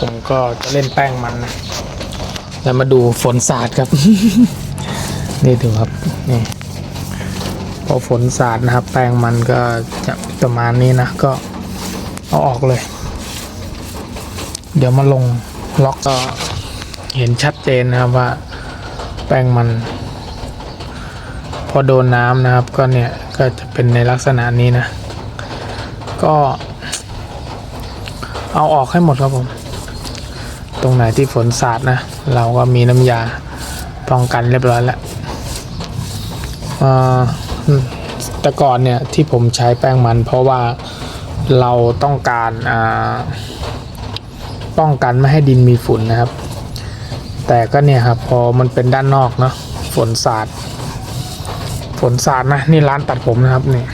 ผมก็จะเล่นแป้งมันนะแล้วมาดูฝนสาดครับ นี่ดูครับนี่พอฝนสาดนะครับ แป้งมันก็จะประมาณนี้นะก็เอาออกเลย เดี๋ยวมาลงล็อกก็เห็นชัดเจนนะครับว่า แป้งมัน พอโดนน้ำนะครับ ก็เนี่ยก็จะเป็นในลักษณะนี้นะ ก็ เอาออกให้หมดครับผม ตรงไหนที่ฝนสาดนะ เราก็มีน้ำยาป้องกันเรียบร้อยแล้วแต่ก่อนเนี่ยที่ผมใช้แป้งมัน เพราะว่าเราต้องการป้องกันไม่ให้ดินมีฝุ่นนะครับ แต่ก็เนี่ยครับพอมันเป็นด้านนอกเนาะฝนสาดฝนสาดนะนี่ร้านตัดผมนะครับนี่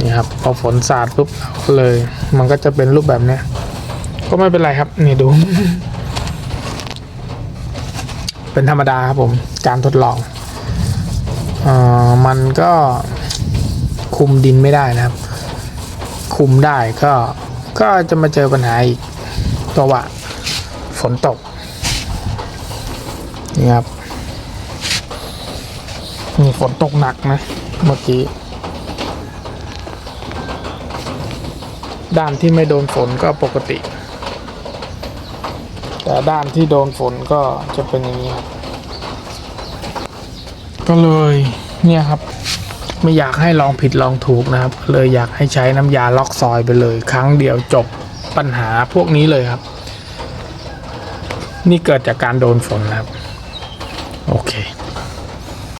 นี่ครับพอฝนสาดปุ๊บเลย มันก็จะเป็นรูปแบบเนี้ย ก็ไม่เป็นไรครับ นี่ดู เป็นธรรมดาครับผม การทดลองออมันก็คุมดินไม่ได้นะครับ คุมได้ก็ก็จะมาเจอปัญหาอีกเพราะว่าฝนตกนี่ครับนี่ฝนตกหนักนะ เมื่อกี้ ด้านที่ไม่โดนฝนก็ปกติ แต่ด้านที่โดนฝนก็จะเป็นอย่างนี้ครับก็เลยเนี่ยครับ ไม่อยากให้ลองผิดลองถูกนะครับ เลยอยากให้ใช้น้ำยาล็อกซอยไปเลย ครั้งเดียวจบปัญหาพวกนี้เลยครับ นี่เกิดจากการโดนฝนนะครับ โอเค